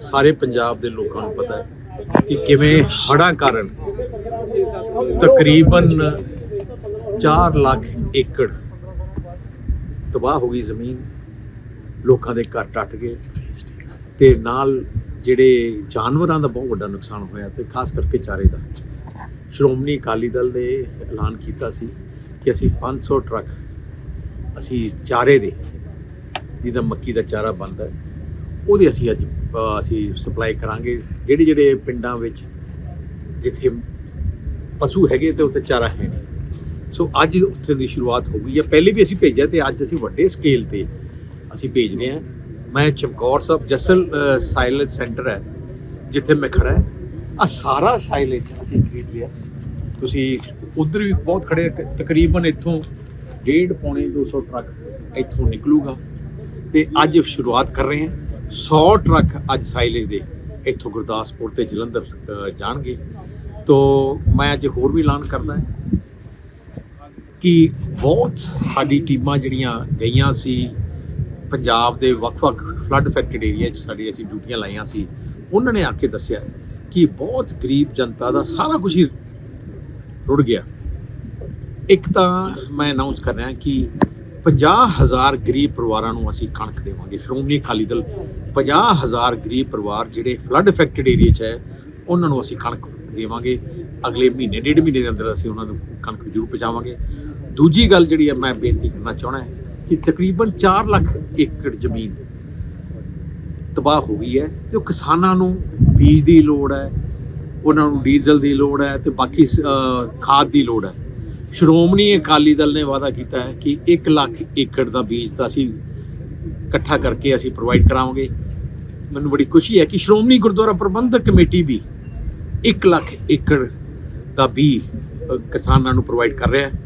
ਸਾਰੇ ਪੰਜਾਬ ਦੇ ਲੋਕਾਂ ਨੂੰ ਪਤਾ ਹੈ ਕਿ ਕਿਵੇਂ ਹੜ੍ਹਾਂ ਕਾਰਨ ਤਕਰੀਬਨ 4 ਲੱਖ ਏਕੜ ਤਬਾਹ ਹੋ ਗਈ ਜ਼ਮੀਨ, ਲੋਕਾਂ ਦੇ ਘਰ ਟੱਟ ਗਏ ਤੇ ਨਾਲ ਜਿਹੜੇ ਜਾਨਵਰਾਂ ਦਾ ਬਹੁਤ ਵੱਡਾ ਨੁਕਸਾਨ ਹੋਇਆ ਤੇ ਖਾਸ ਕਰਕੇ ਚਾਰੇ ਦਾ। ਸ਼੍ਰੋਮਣੀ ਅਕਾਲੀ ਦਲ ਨੇ ਐਲਾਨ ਕੀਤਾ ਸੀ ਕਿ ਅਸੀਂ 500 ਟਰੱਕ ਅਸੀਂ ਚਾਰੇ ਦੇ, ਜਿਹਦਾ ਮੱਕੀ ਦਾ ਚਾਰਾ ਬਣਦਾ ਉਹਦੀ ਅਸੀਂ ਅੱਜ ਅਸੀਂ ਸਪਲਾਈ ਕਰਾਂਗੇ। ਜਿਹੜੇ ਜਿਹੜੇ ਪਿੰਡਾਂ ਵਿੱਚ ਜਿੱਥੇ ਪਸ਼ੂ ਹੈਗੇ ਤੇ ਉੱਥੇ ਚਾਰਾ ਹੈ ਨਹੀਂ। ਸੋ ਅੱਜ ਉੱਥੇ ਦੀ ਸ਼ੁਰੂਆਤ ਹੋ ਗਈ ਹੈ। ਪਹਿਲੇ ਵੀ ਅਸੀਂ ਭੇਜਿਆ ਤੇ ਅੱਜ ਅਸੀਂ ਵੱਡੇ ਸਕੇਲ ਤੇ ਅਸੀਂ ਭੇਜ ਰਹੇ ਹਾਂ। ਮੈਂ ਚਮਕੌਰ ਸਾਹਿਬ, ਜਸਲ ਸਾਇਲੈਂਸ ਸੈਂਟਰ ਹੈ, ਜਿੱਥੇ ਮੈਂ ਖੜਾ ਹੈ। ਆ ਸਾਰਾ ਸਾਇਲੈਂਸ ਅਸੀਂ ਖਰੀਦ ਲਿਆ। ਤੁਸੀਂ ਉਧਰ ਵੀ ਬਹੁਤ ਖੜੇ ਤਕਰੀਬਨ ਇੱਥੋਂ ਡੇਢ ਪੌਣੇ 200 ਟਰੱਕ ਇੱਥੋਂ ਨਿਕਲੂਗਾ। ਤੇ ਅੱਜ ਸ਼ੁਰੂਆਤ ਕਰ ਰਹੇ ਹਾਂ। 100 ਟਰੱਕ ਅੱਜ ਸਾਈਲੇਜ ਦੇ ਇੱਥੋਂ ਗੁਰਦਾਸਪੁਰ ਤੇ ਜਲੰਧਰ ਜਾਣਗੇ। ਤੋ ਮੈਂ ਅੱਜ ਹੋਰ ਵੀ ਐਲਾਨ ਕਰਦਾ ਕਿ ਬਹੁਤ ਸਾਡੀ ਟੀਮਾਂ ਜਿਹੜੀਆਂ ਗਈਆਂ ਸੀ, ਪੰਜਾਬ ਦੇ ਵੱਖ-ਵੱਖ ਫਲੱਡ ਅਫੈਕਟਡ ਏਰੀਆ 'ਚ ਸਾਡੀ ਅਸੀਂ ਡਿਊਟੀਆਂ ਲਾਈਆਂ ਸੀ, ਉਹਨਾਂ ਨੇ ਆ ਕੇ ਦੱਸਿਆ ਕਿ ਬਹੁਤ ਗਰੀਬ ਜਨਤਾ ਦਾ ਸਾਰਾ ਕੁਝ ਹੀ ਰੁੜ ਗਿਆ। ਇੱਕ ਤਾਂ ਮੈਂ ਅਨਾਉਂਸ ਕਰ ਰਿਹਾ ਕਿ 50000 ਗਰੀਬ ਪਰਿਵਾਰਾਂ ਨੂੰ ਅਸੀਂ ਕਣਕ ਦੇਵਾਂਗੇ। ਸ਼੍ਰੋਮਣੀ ਅਕਾਲੀ ਦਲ 50000 ਗਰੀਬ ਪਰਿਵਾਰ ਜਿਹੜੇ ਫਲੱਡ ਅਫੈਕਟਡ ਏਰੀਆ 'ਚ ਹੈ, ਉਹਨਾਂ ਨੂੰ ਅਸੀਂ ਕਣਕ ਦੇਵਾਂਗੇ। ਅਗਲੇ ਮਹੀਨੇ, ਡੇਢ ਮਹੀਨੇ ਦੇ ਅੰਦਰ ਅਸੀਂ ਉਹਨਾਂ ਨੂੰ ਕਣਕ ਜ਼ਰੂਰ ਪਹੁੰਚਾਵਾਂਗੇ। ਦੂਜੀ ਗੱਲ ਜਿਹੜੀ ਹੈ, ਮੈਂ ਬੇਨਤੀ ਕਰਨਾ ਚਾਹਣਾ ਹੈ ਕਿ ਤਕਰੀਬਨ 4 ਲੱਖ ਏਕੜ ਜ਼ਮੀਨ ਤਬਾਹ ਹੋ ਗਈ ਹੈ ਤੇ ਉਹ ਕਿਸਾਨਾਂ ਨੂੰ ਬੀਜ ਦੀ ਲੋੜ ਹੈ, ਉਹਨਾਂ ਨੂੰ ਡੀਜ਼ਲ ਦੀ ਲੋੜ ਹੈ ਤੇ ਬਾਕੀ ਖਾਦ ਦੀ ਲੋੜ ਹੈ। ਸ਼੍ਰੋਮਣੀ ਅਕਾਲੀ ਦਲ ਨੇ ਵਾਅਦਾ ਕੀਤਾ ਹੈ ਕਿ 1 ਲੱਖ ਏਕੜ ਦਾ ਬੀਜ ਤਾਂ ਅਸੀਂ ਇਕੱਠਾ ਕਰਕੇ ਅਸੀਂ ਪ੍ਰੋਵਾਈਡ ਕਰਾਵਾਂਗੇ। ਮੈਨੂੰ ਬੜੀ ਖੁਸ਼ੀ ਹੈ ਕਿ ਸ਼੍ਰੋਮਣੀ ਗੁਰਦੁਆਰਾ ਪ੍ਰਬੰਧਕ ਕਮੇਟੀ ਵੀ 1 ਲੱਖ ਏਕੜ ਦਾ ਬੀਜ ਕਿਸਾਨਾਂ ਨੂੰ ਪ੍ਰੋਵਾਈਡ ਕਰ ਰਿਹਾ ਹੈ।